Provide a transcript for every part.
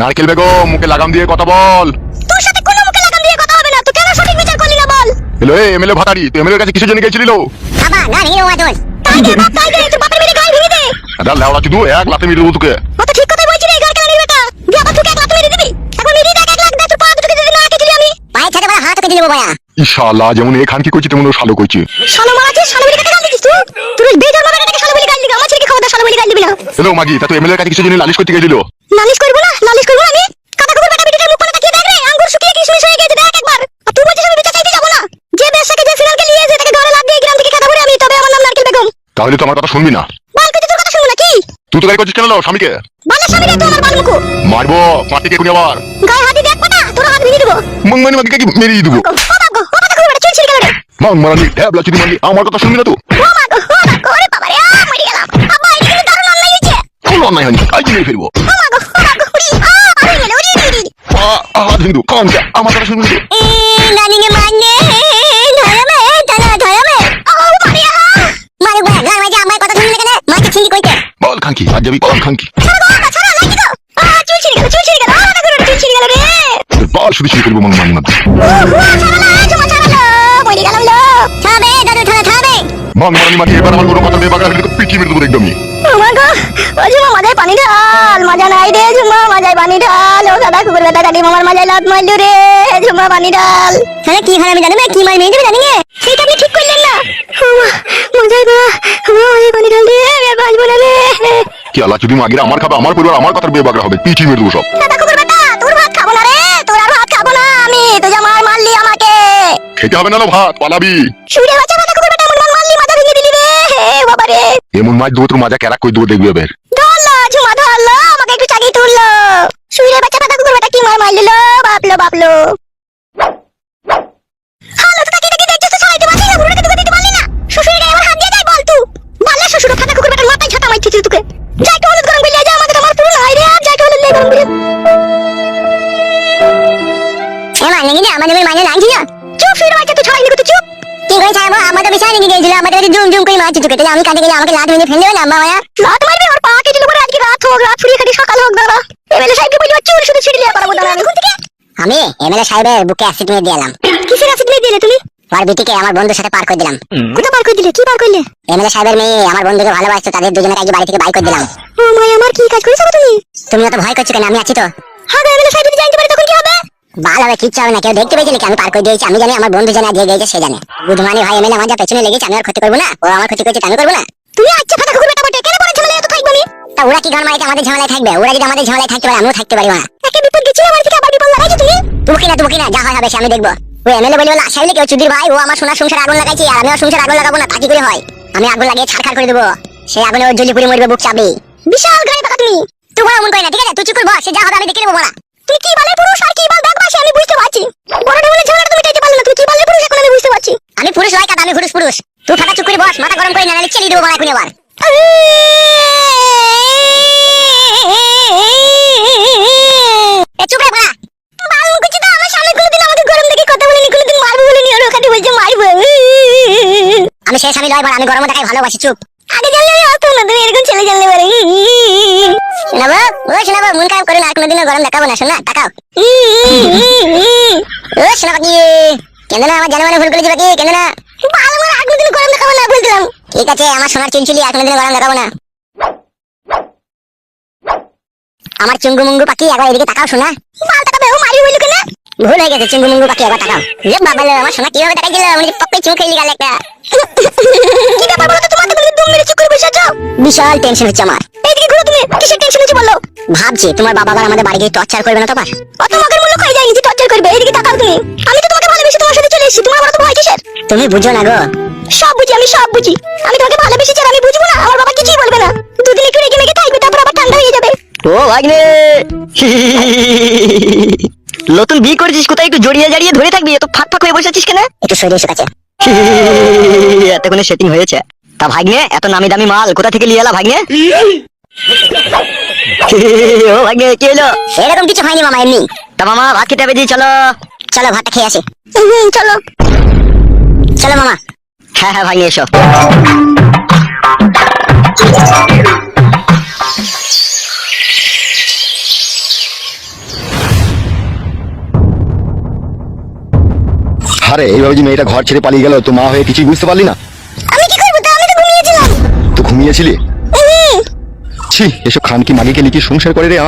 নারকেল বেগম মুখে লাগাম দিয়ে কথা বল। তোর সাথে কোনো মুখে লাগাম দিয়ে কথা হবে না তুই কেন সঠিক বিচার করলি না বল? হ্যালো এ এমএলএ ভাতারি তুই এমএলএর কাছে কিসের জন্য গেছিলি লো বাবা না দেবো তোর তাই দে বাপ তাই দে তুই বাপের মেরে গায়ে ভেঙে দে। আদা লেওড়া চুদু এক লাতে মেরে দেবো তোকে। অত ঠিক কথাই বলছি রে গার কালানির বেটা দিয়ে আবার তোকে এক লাখ মেরে দিবি? এখন মেরে দেখ এক লাখ দে তোর পা দুটোকে যদি না কেটে আমি। পায়ে ছাড়া বড় হাত কেটে দেবো বায়া। ইনশাআল্লাহ যেমন এখান কি করছি তেমন ও শালো কইছে শালো মারাছিস শালো বলে কাকে গাল দিছিস তুই? তুই বেজর মারা এটাকে শালো বলে গাল দিবি আমার ছেলেকে খবরদার শালো বলে গাল দিবি না। হ্যালো মাগি তা তুই এমএলএর কাছে কিসের জন্য লালিশ করতে গেছিল? নালিশ করব না? নালিশ করব আমি? কাটা কুকুর বেটা বিটিটার মুখ তাকিয়ে দেখ রে। আঙ্গুর শুকিয়ে কি শুয়ে শুয়ে গেছে দেখ একবার। আর তুই বলছিস আমি বিচার চাইতে যাব না? যে বেশাকে যে ফিনালকে নিয়ে এসে তাকে ঘরে লাদ গ্রাম থেকে কাটা পড়ে আমি তবে আমার নাম নারকেল বেগম। তাহলে তো আমার কথা শুনবি না। বাল কেটে তোর কথা শুনব না কি? তুই তো গাড়ি করছিস কেন লো স্বামীকে। বালের স্বামী রে তুই আমার বাল মুখো। মারবো মারতে কে আবার। গায়ে হাতি দেখ পাটা তোর হাত ভেঙে দেবো। মং মানে মাগিকে কি মেরে দেবো? ও বাবা ও বাবা কুকুর বেটা চুল ছিড়ে গেল রে? মং মারানি ট্যাবলা চুদি মারলি আমার কথা শুনবি না তুই? ও মা গো ও মা গো ওরে বাবা রে আ মরে গেলাম। আব্বা এটা কিন্তু দারুণ অন্যায় হয়েছে। কোনো অন্যায় হয়নি কাজ মেরে ফেলব। হাত হিন্দু কম যা আমার কথা শুনবি নানিকে মারে গো আমার কথা শুনলে কেন? মাকে কইতে। বল খাঙ্কি আজ বল খাঙ্কি বল শুধু শুরু করব মানি জমা মাটি এবার আমার কোনো কথা নেই পিটি মেরে দেবো একদমই? ও মা গো ও মাজায় পানি ঢাল মাজা নাই রে ঝুমা মাজায় পানি ঢাল ও মামার মারলো রে ঝুমা পানি ঢাল হ্যাঁ কি আমি জানি না কি মার মেয়ে জানি না সেটা আপনি ঠিক করলেন না। ও মা মাজায় না ও পানি রে আমি আর বাঁচবো না রে। কি আল্লাহ যদি মাগিরা আমার খাবে আমার পরিবার আমার কথার বিয়ে বাগড়া হবে পিটি মেরে দেবো সব। দাদা কুকুর বেটা তোর ভাত খাব না রে তোর আর ভাত খাব না আমি তুই যে মার মারলি আমাকে। খেতে হবে না লো ভাত পালাবি। দাদা কুকুর বেটা মারলি মাথা ভেঙে দিলি রে হে বাবা রে। এমন মাছ দেবো তোর মাজা ক্যারাক করে দেবো দেখবি এবার। ধরলো ঝুমা ধরলো আমাকে একটু চাগিয়ে তুললো। দাদা কুকুর বেটা কি মার মারলো বাপলো বাপলো আমাদের মানে লাগছিল। চুপ শুয়ে বাচ্চা তুই ছাড়াইনি তুই চুপ। কি করে আমাদের বিশাল নিয়ে গেছিল আমাদের জুম জুম করে মারছি তোকে আমি কাটে গেলে আমাকে লাত মেরে ফেলে দেবে না মায়া? লাত মারবে? ওর পা কেটে হোক রাত ফুরিয়ে খাটি সকাল হোক দাদা। এমএলএ সাহেবকে বলি চুল শুধু ছিড়িয়ে পারব দাদা আমি থেকে আমি এমএলএ সাহেবের বুকে অ্যাসিড মেরে দিলাম কিসের অ্যাসিড মেরে দিলে তুমি? আর বিটিকে আমার বন্ধুর সাথে পার করে দিলাম। কোথা বার করে দিলে? কি বার করলে? এমএলএ সাহেবের মেয়ে আমার বন্ধুকে ভালোবাসতো তাদের দুজনের আগে বাড়ি থেকে বাই করে দিলাম। ও মাই আমার কি কাজ করেছ তুমি? তুমি অত ভয় করছ কেন? আমি আছি তো। হ্যাঁ এমএলএ সাহেব যদি জানতে পারে তখন কি হবে? ভালো হবে কিচ্ছু হবে না কেউ দেখতে পেয়েছিল কি আমি পার করে দিয়েছি আমি জানি আমার বন্ধু জানে দিয়ে গেছে সে জানে। বুধমানি ভাই এমএলএ আমার যা পেছনে লেগেছে আমি আর ক্ষতি করব না। ও আমার ক্ষতি করছে তা আমি করব না। তুমি আচ্ছা ফাটা কুকুর বেটা বটে? কেন পরে ঝামেলা এত থাকব আমি? তা ওরা কি ঘর মারিতে আমাদের ঝামেলায় থাকবে? ওরা যদি আমাদের ঝামেলায় থাকতে পারে আমিও থাকতে পারি না একে বিপদ গেছিল আমার থেকে আবার বিপদ লাগাইছো তুমি? তুমি কিনা তুমি কিনা যা হয় হবে সে আমি দেখব। ও এমএলএ বলি বলে আশা কেউ চুদির ভাই ও আমার সোনার সংসার আগুন লাগাইছে আর আমি ওর সংসার আগুন লাগাবো না তা কি করে হয়? আমি আগুন লাগিয়ে ছাড়খাড় করে দেবো। সে আগুনে ওর জলি পুড়ে মরবে বুক চাপবে। বিশাল গায়ে পাকা তুমি। তুই বড় মন করে না ঠিক আছে? তুই চুপ করে বস সে যা হবে আমি দেখে নেব বড়া তুই কি বলে পুরুষ? আর কি বাল দেখবা সে আমি বুঝতে পারছি। বড় ঢেউলে ঝামেলা তুমি চাইতে পারলে না তুই কি বালের পুরুষ? এখন আমি বুঝতে পারছি। আমি পুরুষ হয় কাদা আমি পুরুষ পুরুষ। তুই ফাটা চুপ করে বস, মাথা গরম করে না চেলি দেবো বড়া। এখন আবার আমি আমি লয় আমি গরম দেখাই ভালোবাসি, চুপ। আগে জানলে আমি আসতো না তুমি এরকম ছেলে জানলে পারে। শোনাবো? ও শোনাবো, মন খারাপ করে না গরম দেখাবো না ও পাখি কেন না আমার জানে মানে ভুল করেছি পাখি কেন না ভালো করে আর কোনোদিন গরম দেখাবো না বলছিলাম ঠিক আছে আমার সোনার চুনচুলি আর গরম দেখাবো না। আমার চুঙ্গু মুঙ্গু পাখি একবার এদিকে তাকাও শোনা বাল টাকাবে ও মারি বলি কেন? ভুল হয়ে গেছে চুঙ্গু মুঙ্গু পাখি একবার তাকাও। যে বাবা আমার সোনা কীভাবে দিল পপ্পে চুমু গেল একটা। কি ব্যাপার বলো তো তোমার তো দম মেরে চুপ করে বসে আছো? বিশাল টেনশন হচ্ছে আমার। এইদিকে ঘুরো তুমি কিসের টেনশন হচ্ছে বলো? ভাবছি তোমার বাবা আবার আমাদের বাড়ি গিয়ে টর্চার করবে না তোমার আবার। অত মগের মূল্য খাই যায়নি যে টর্চার করবে? এইদিকে তাকাও তুমি। আমি তো তোমাকে তুমি বুঝো না গো। সব বুঝি আমি সব বুঝি। আমি তোমাকে ভালোবেসেছি আর আমি বুঝব না আমার বাবা কিছুই বলবে না। দুদিন একটু রেগে মেগে থাকবে তারপর আবার ঠান্ডা হয়ে যাবে। ও ভাগ্নে নতুন বিয়ে করেছিস কোথায় একটু জড়িয়ে জড়িয়ে ধরে থাকবি? এত ফাঁক ফাঁক হয়ে বসে আছিস কেন? একটু শরীর শুকাচ্ছে এতক্ষণে সেটিং হয়েছে। তা ভাগ্নে এত নামি দামি মাল কোথা থেকে নিয়ে এলা ভাগ্নে? ও ভাগ্নে কি হলো? এরকম কিছু হয়নি মামা এমনি। তা মামা ভাত খেতে হবে চলো। চলো ভাতটা খেয়ে আসি। চলো। চলো মামা। হ্যাঁ হ্যাঁ ভাই এসো। আরে এইভাবে যে মেয়েটা ঘর ছেড়ে পালিয়ে গেল তো মা হয়ে কিছুই বুঝতে পারলি না? আমি কি করব? তা আমি তো ঘুমিয়েছিলাম। তো ঘুমিয়েছিলি? ছি এসব খান কি মাগিকে লিখে সংসার করে রে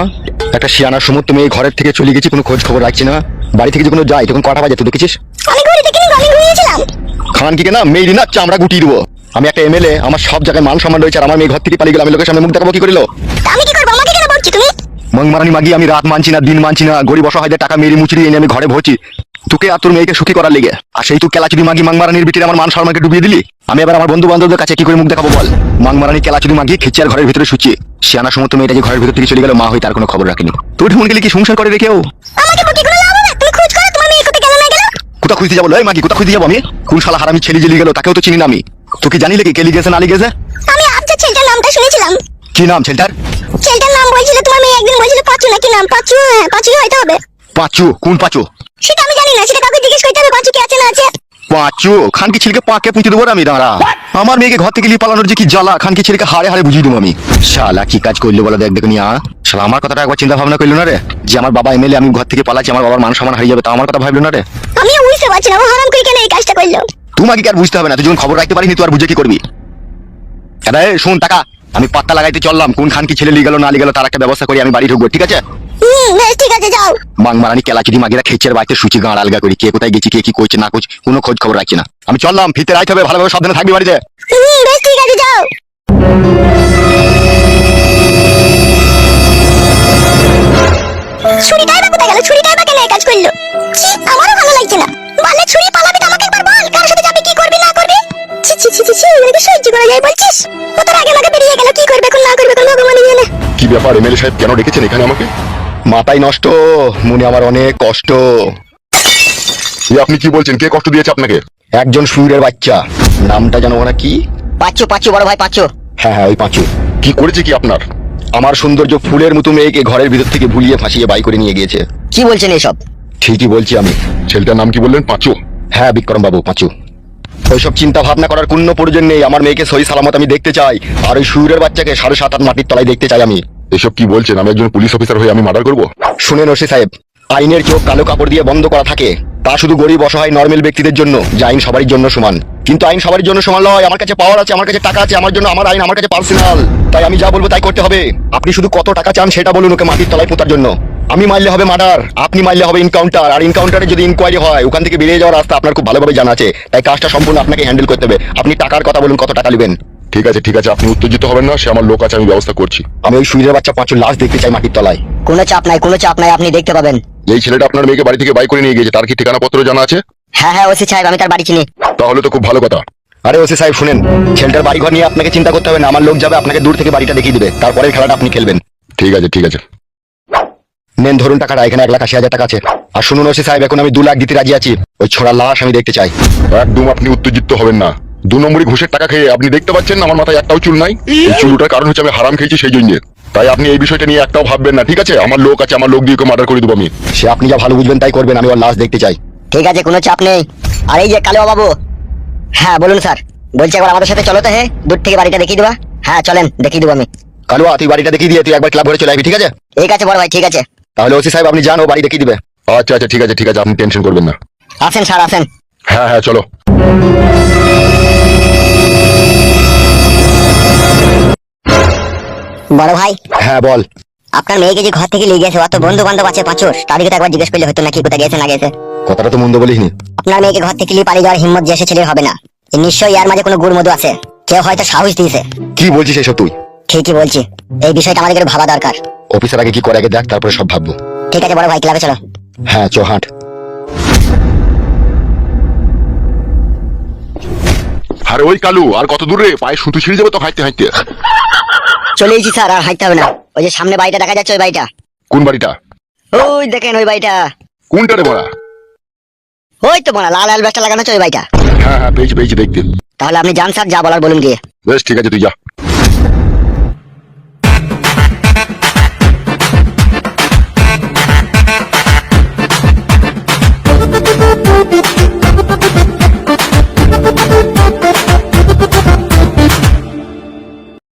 একটা শিয়ানার সময় মেয়ে ঘরের থেকে চলে গেছি কোনো খোঁজ খবর রাখছি না। বাড়ি থেকে যখন যায় তখন কটা বাজে তুই দেখেছিস? আমি আমি খানকিকে না মেয়ে না চামড়া গুটিয়ে দেবো। আমি একটা এমএলএ আমার সব জায়গায় মান সম্মান রয়েছে আর আমার মেয়ে ঘর থেকে পালিয়ে গেল আমি লোকের সামনে মুখ দেখাবো কি করিল? আমি কি করব? আমাকে কেন বলছি তুমি? মংমারানি মাগি আমি রাত মানছি না দিন মানছি না গরিব অসহায়দের টাকা মেরি মুচড়ি এনে আমি ঘরে ভরছি। তোকে আর তোর মেয়েকে সুখী করার লেগে। আর সেই তুই কেলাচুদি মাগি মাংমারানির বিটির আমার মান সম্মানকে ডুবিয়ে দিলি? আমি এবার আমার বন্ধু বান্ধবদের কাছে কি করে মুখ দেখাবো বল? মাংমারানি কেলাচুদি মাগি খিচিয়ার ঘরের ভিতরে শুচি শিয়ানা সমস্ত মেয়েটা যে ঘরের ভিতর থেকে চলে গেল মা হয়ে তার কোনো খবর রাখেনি। তুই ঢুমন গেলে কি সংসার করে রেখেও? আমাকে বকি কোনো লাভ হবে তুমি খোঁজ করো তোমার মেয়ে কোথায় গেল না গেল কোথা খুঁজতে যাব? লয় মাগি কোথা খুঁজতে যাব আমি? কোন শালা হারামি ছেলে জেলি গেল তাকেও তো চিনি না আমি। তোকে জানি কি কেলি গেছে না গেছে আমি আবজা ছেলেটার নামটা শুনেছিলাম। কি নাম ছেলেটার? ছেলেটার নাম বলছিল তোমার মেয়ে একদিন বলছিল পাঁচু নাকি নাম? পাঁচু হ্যাঁ পাঁচু হয়তো হবে। পাঁচু কোন পাঁচু? সেটা আমি জানি না সেটা কাউকে জিজ্ঞেস করতে হবে পাঁচু কি আছে না আছে। পাঁচু খানকি ছেলেকে পাকে পুঁতে দেবো আমি দাঁড়া। আমার মেয়েকে ঘর থেকে নিয়ে পালানোর যে কি জ্বালা খানকি ছেলেকে হারে হারে বুঝিয়ে দেবো আমি। শালা কি কাজ করল বলো দেখ দেখুন শালা আমার কথাটা একবার চিন্তা ভাবনা করল না রে? যে আমার বাবা এমএলএ আমি ঘর থেকে পালাচ্ছি আমার বাবার মান সম্মান হারিয়ে যাবে তা আমার কথা ভাবলো না রে? আমি বুঝতে পারছি না ও হারাম করে কেন এই কাজটা করল? তোমাকে কি আর বুঝতে হবে না? তুই যখন খবর রাখতে পারিনি তুই আর বুঝে কি করবি? আরে শোন টাকা আমি পাত্তা লাগাইতে চললাম কোন খান কি ছেলে লিয়ে গেল না লিয়ে গেল তার একটা ব্যবস্থা করি আমি বাড়ি ঢুকবো ঠিক আছে? হুম বেশ ঠিক আছে যাও। মাংমারানি কেলাচিদি মাগিরা খেচের বাড়িতে সুচি গাঁড় আলগা করি কে কোথায় গেছি কে কি করছে না করছে কোনো খোঁজ খবর রাখছি না। আমি চললাম ফিতে রাইতে হবে ভালোভাবে সাবধানে থাকবি বাড়িতে। হুম বেশ ঠিক আছে যাও। ছুরিটাই বা কোথায় গেল ছুরিটাই বা কেন এই কাজ করল। ছি আমারও ভালো লাগছে না। বলে ছুরি পালাবি তো আমাকে একবার বল কার সাথে যাবি কি করবি না করবি? ছি ছি ছি ছি ছি এগুলো কি সহ্য করা যায় বলছিস? ও তোর আগে আমাকে বেরিয়ে গেল কি করবে কোন না করবে কোন ভগবানই জানে কি ব্যাপার এমএলএ সাহেব কেন রেখেছেন এখানে আমাকে? মাথায় নষ্ট মনে আমার অনেক কষ্ট। এ আপনি কি বলছেন? কে কষ্ট দিয়েছে আপনাকে? একজন সুরের বাচ্চা নামটা জানো না কি? পাচ্ছো পাচ্ছো বড় ভাই পাচ্ছো হ্যাঁ হ্যাঁ ওই পাঁচু। কি করেছে কি আপনার? আমার সৌন্দর্য ফুলের মতো মেয়েকে ঘরের ভিতর থেকে ভুলিয়ে ফাঁসিয়ে বাই করে নিয়ে গিয়েছে। কি বলছেন এসব? ঠিকই বলছি আমি। ছেলেটার নাম কি বললেন? পাঁচু। হ্যাঁ বিক্রম বাবু পাঁচু। ওইসব চিন্তা ভাবনা করার কোনো প্রয়োজন নেই। আমার মেয়েকে সহি সালামত আমি দেখতে চাই। আর ওই সুরের বাচ্চাকে সাড়ে সাত আট মাটির তলায় দেখতে চাই আমি। এসব কি বলছেন? আমি একজন পুলিশ অফিসার হয়ে আমি মার্ডার করব? শুনেন ওসি সাহেব আইনের চোখ কালো কাপড় দিয়ে বন্ধ করা থাকে। তা শুধু গরিব অসহায় নর্মাল ব্যক্তিদের জন্য। যে আইন সবারই জন্য সমান। কিন্তু আইন সবার জন্য সমান নয় আমার কাছে পাওয়ার আছে আমার কাছে টাকা আছে আমার জন্য আমার আইন আমার কাছে পার্সোনাল তাই আমি যা বলব তাই করতে হবে। আপনি শুধু কত টাকা চান সেটা বলুন ওকে মাটির তলায় পোতার জন্য। আমি মারলে হবে মার্ডার আপনি মারলে হবে ইনকাউন্টার আর ইনকাউন্টারে যদি ইনকোয়ারি হয় ওখান থেকে বেরিয়ে যাওয়ার রাস্তা আপনার খুব ভালোভাবে জানা আছে। তাই কাজটা সম্পূর্ণ আপনাকে হ্যান্ডেল করতে হবে। আপনি টাকার কথা বলুন কত টাকা নেবেন। ঠিক আছে ঠিক আছে আপনি উত্তেজিত হবেন না সে আমার লোক আছে আমি ব্যবস্থা করছি। আমি ওই সুইরের বাচ্চা পাঁচুর লাশ দেখতে চাই মাটির তলায়। কোনো চাপ নাই কোনো চাপ নাই আপনি দেখতে পাবেন। এই ছেলেটা আপনার মেয়েকে বাড়ি থেকে বাই করে নিয়ে গিয়েছে তার কি ঠিকানা পত্র জানা আছে? হ্যাঁ হ্যাঁ ওসি সাহেব আমি তার বাড়ি চিনি। তাহলে তো খুব ভালো কথা। আরে ওসি সাহেব শুনেন ছেলেটার বাড়ি ঘর নিয়ে আপনাকে চিন্তা করতে হবে না। আমার লোক যাবে আপনাকে দূর থেকে বাড়িটা দেখিয়ে দিবে। তারপরে খেলাটা আপনি খেলবেন। ঠিক আছে ঠিক আছে। নেন ধরুন টাকাটা এখানে এক লাখ আশি হাজার টাকা আছে। আর শুনুন ওসি সাহেব এখন আমি দু লাখ দিতে রাজি আছি। ওই ছোড়া লাশ আমি দেখতে চাই। একদম আপনি উত্তেজিত হবেন না। দু নম্বরই ঘুষের টাকা খেয়ে আপনি দেখতে পাচ্ছেন না আমার মাথায় একটাও চুল নাই। এই চুলটার কারণ হচ্ছে আমি হারাম খেয়েছি সেই জন্য। তাই আপনি এই বিষয়টা নিয়ে একটাও ভাববেন না ঠিক আছে? আমার লোক আছে আমার লোক দিয়ে মার্ডার করে দেবো আমি। সে আপনি যা ভালো বুঝবেন তাই করবেন আমি ওর লাশ দেখতে চাই। ঠিক আছে কোনো চাপ নেই। আর এই যে কালো বাবু। হ্যাঁ বলুন স্যার। বলছি একবার আমাদের সাথে চলো তো হে দূর থেকে বাড়িটা দেখিয়ে দেবা। হ্যাঁ চলেন দেখিয়ে দেবো আমি। কালুয়া তুই বাড়িটা দেখিয়ে দিয়ে তুই একবার ক্লাব ঘরে চলে আসবি ঠিক আছে? ঠিক আছে বড় ভাই ঠিক আছে। তাহলে ওসি সাহেব আপনি যান ও বাড়ি দেখিয়ে দিবে। আচ্ছা আচ্ছা ঠিক আছে ঠিক আছে আপনি টেনশন করবেন না। আসেন স্যার আসেন। হ্যাঁ হ্যাঁ চলো। বড় ভাই হ্যাঁ বল। আপনার মেয়েকে যে ঘর থেকে নিয়ে গেছে অত বন্ধু বান্ধব আছে পাঁচুর তাদেরকে তো একবার জিজ্ঞেস করলে হতো নাকি কোথায় গেছে না গেছে কথাটা তো মন্দ বলিসনি। আপনার মেয়েকে ঘর থেকে পালিয়ে যাওয়ার হিম্মত যে এসে ছেলের হবে না। নিশ্চয়ই ইয়ার মাঝে কোনো গুড় মধু আছে। কেউ হয়তো সাহস দিয়েছে। কি বলছিস এসব তুই? ঠিকই বলছি। এই বিষয়টা আমাদের একটু ভাবা দরকার। অফিসার আগে কি করে আগে দেখ তারপরে সব ভাববো। ঠিক আছে বড় ভাই ক্লাবে চলো। হ্যাঁ চো হাঁট। আরে ওই কালু আর কত দূরে পায়ে সুতো ছিঁড়ে যাবে তো হাঁটতে হাঁটতে। চলে এসেছি স্যার আর হাঁটতে হবে না। ওই যে সামনে বাড়িটা দেখা যাচ্ছে ওই বাড়িটা। কোন বাড়িটা? ওই দেখেন ওই বাড়িটা। কোনটা রে বড়া? ওই তো মানে লাল অ্যালবাস্টার লাগানো চাই ওই বাড়িটা হ্যাঁ হ্যাঁ পেয়েছি পেয়েছি দেখতে। তাহলে আপনি জান স্যার যা বলার বলুন গিয়ে। বেশ ঠিক আছে তুই যা।